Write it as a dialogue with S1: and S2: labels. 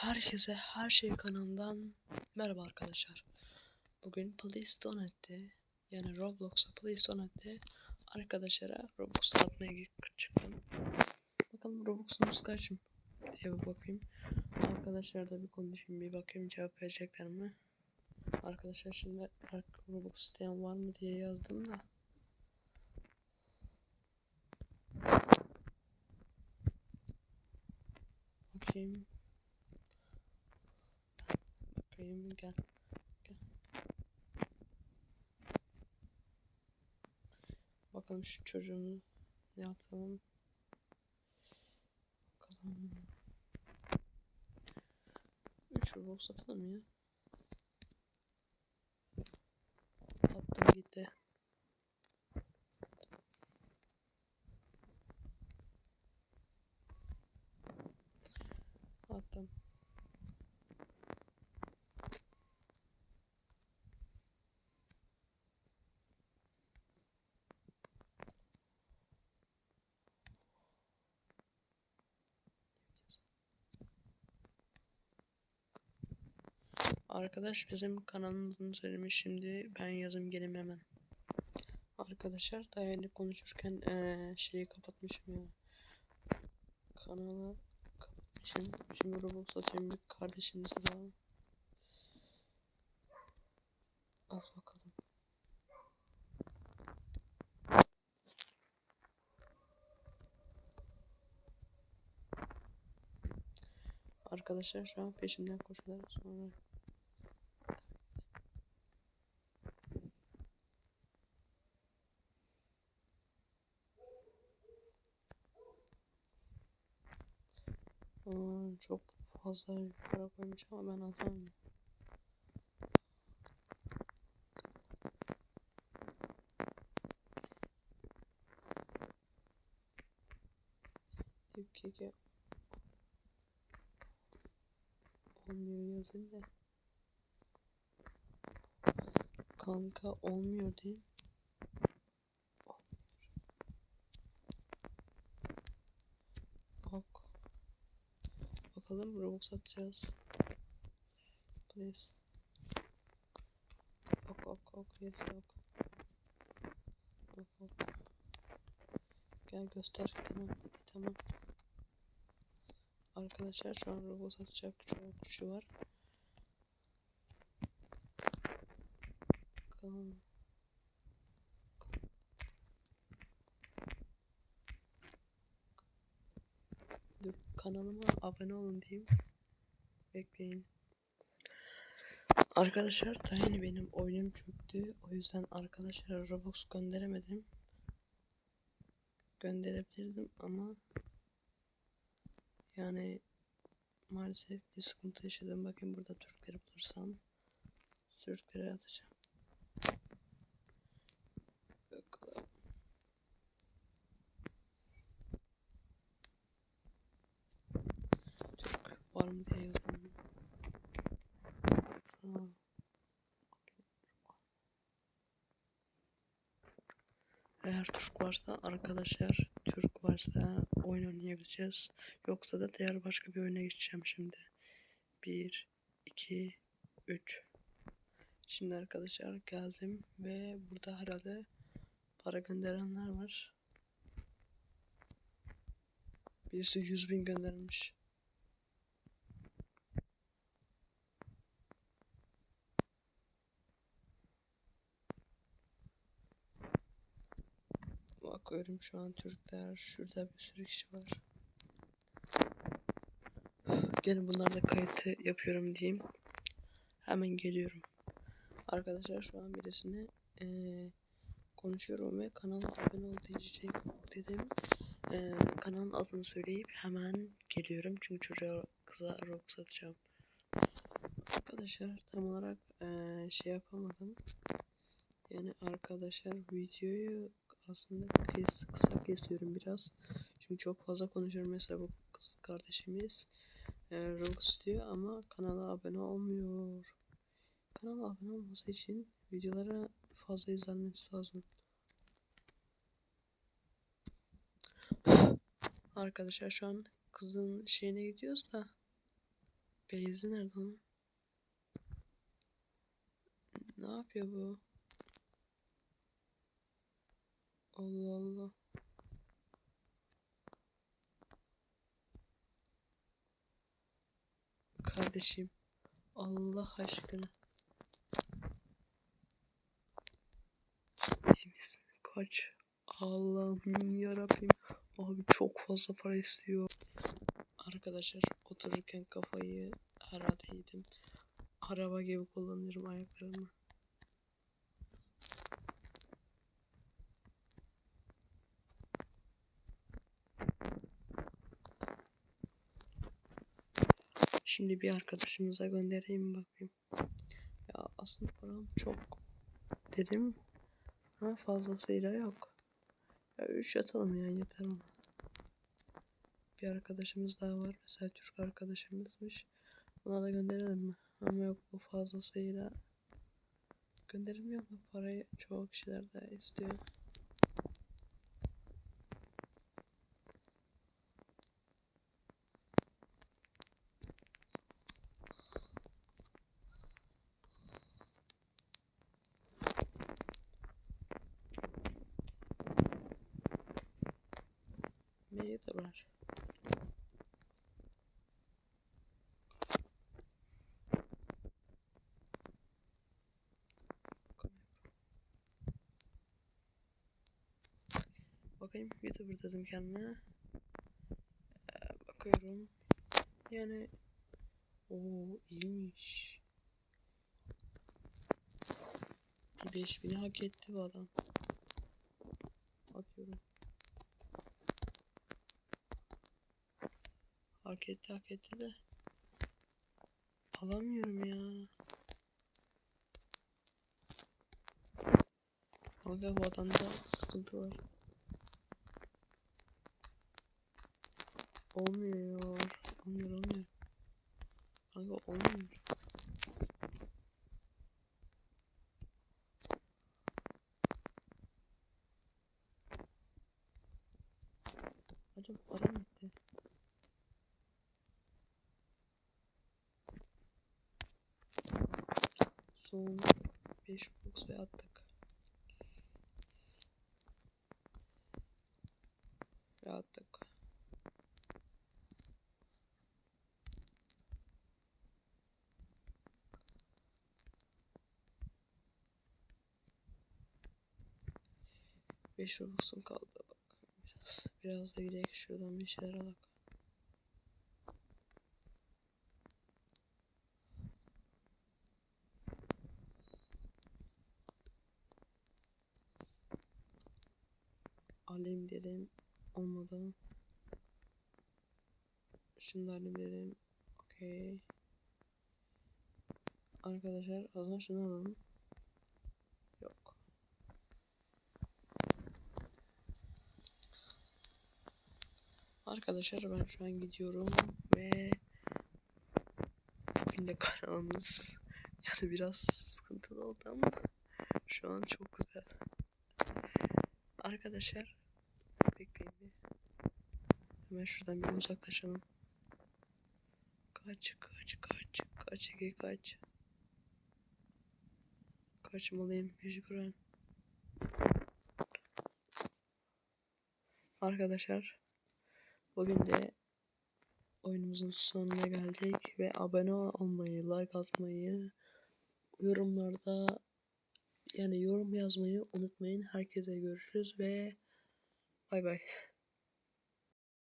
S1: Herkese her şey kanalından merhaba arkadaşlar. Bugün PlayStation'de yani Roblox'a PlayStation'de arkadaşlara Robux atmaya çıktım. Bakalım Robux'umuz kaç diye bir bakayım. Arkadaşlarla bir konuşayım bir bakayım cevap verecekler mi? Arkadaşlar şimdi Robux isteyen var mı diye yazdım da. Bakayım. Bakayım gel. Gel. Bakalım şu çocuğunu ne atalım. Bakalım. 3 Robux atalım ya. Arkadaş bizim kanalımızın söylemiş şimdi ben yazım gelim hemen. Arkadaşlar daha yeni konuşurken eee, şeyi kapatmışım ya. Kanalı kapatmışım. Şimdi Roblox atıyorum bir kardeşimize daha. Al bakalım. Arkadaşlar şu an peşimden koşuyorlar sonra. Aa, çok fazla para koymuş ama ben atamıyorum. Tip keke olmuyor yazın da. Kanka olmuyor değil. Ok. Bakalım Robux atacağız. Please. Ok ok ok yes ok. Ok ok. Gel göster. Tamam hadi tamam. Arkadaşlar şu an Robux atacak çok kişi var. Bakalım. Kanalıma abone olun diyeyim. Bekleyin. Arkadaşlar daha benim oyunum çöktü. O yüzden arkadaşlara Robux gönderemedim. Gönderebilirdim ama yani maalesef bir sıkıntı yaşadım. Bakın burada Türkleri bulursam Türklere atacağım. Bakalım. Türk var mı diye yazdım. Aa. Eğer Türk varsa arkadaşlar Türk varsa oyun oynayabileceğiz. Yoksa da diğer başka bir oyuna geçeceğim şimdi. 1 2 3 Şimdi arkadaşlar geldim ve burada herhalde para gönderenler var. Birisi 100 bin göndermiş. Bakıyorum şu an Türkler. Şurada bir sürü kişi var. Gelin bunlarla kayıtı yapıyorum diyeyim. Hemen geliyorum. Arkadaşlar şu an birisine eee, konuşuyorum ve kanala abone ol diyecek dedim. Eee kanalın adını söyleyip hemen geliyorum. Çünkü çocuğa kıza Robux atacağım. Arkadaşlar tam olarak eee, şey yapamadım. Yani arkadaşlar videoyu aslında kes, kısa kesiyorum biraz. Çünkü çok fazla konuşuyorum. Mesela bu kız kardeşimiz e, Robux istiyor ama kanala abone olmuyor. Kanala abone olması için videolara fazla izlenmesi lazım. Arkadaşlar şu an kızın şeyine gidiyoruz da Beyzi nerede onun? Ne yapıyor bu? Allah Allah. Kardeşim. Allah aşkına. İyi misin? Kaç. Allah'ım yarabbim. Abi çok fazla para istiyor. Arkadaşlar otururken kafayı herhalde yedim. Araba gibi kullanıyorum ayaklarımı. Şimdi bir arkadaşımıza göndereyim bakayım. Ya aslında param çok dedim ama fazlasıyla yok. Ya üç atalım ya yeter ona. Bir arkadaşımız daha var. Mesela Türk arkadaşımızmış. Ona da gönderelim mi? Ama yok bu fazlasıyla gönderilmiyor mu? Parayı çoğu kişiler de istiyor. Meyve var. Bakayım YouTuber dedim kendime. Ee, bakıyorum. Yani o iyiymiş. Bir 5000'i hak etti bu adam. Bakıyorum. Hak etti hak etti de. Alamıyorum ya. Kanka bu adamda sıkıntı var. Olmuyor. Olmuyor olmuyor. Kanka olmuyor. Acaba para mı gitti? Son 5 box ve attık. Ve attık. Beş Robux'um kaldı. Biraz, biraz da gidelim şuradan bir şeyler alalım. Şunu da alayım dedim. Okey. Arkadaşlar o zaman şunu alalım. Yok. Arkadaşlar ben şu an gidiyorum ve bugün de kanalımız yani biraz sıkıntılı oldu ama şu an çok güzel. Arkadaşlar. Hemen şuradan bir uzaklaşalım. Kaç kaç kaç kaç Ege kaç. Kaçmalıyım mecburen. Arkadaşlar bugün de oyunumuzun sonuna geldik ve abone olmayı, like atmayı, yorumlarda yani yorum yazmayı unutmayın. Herkese görüşürüz ve bay bay.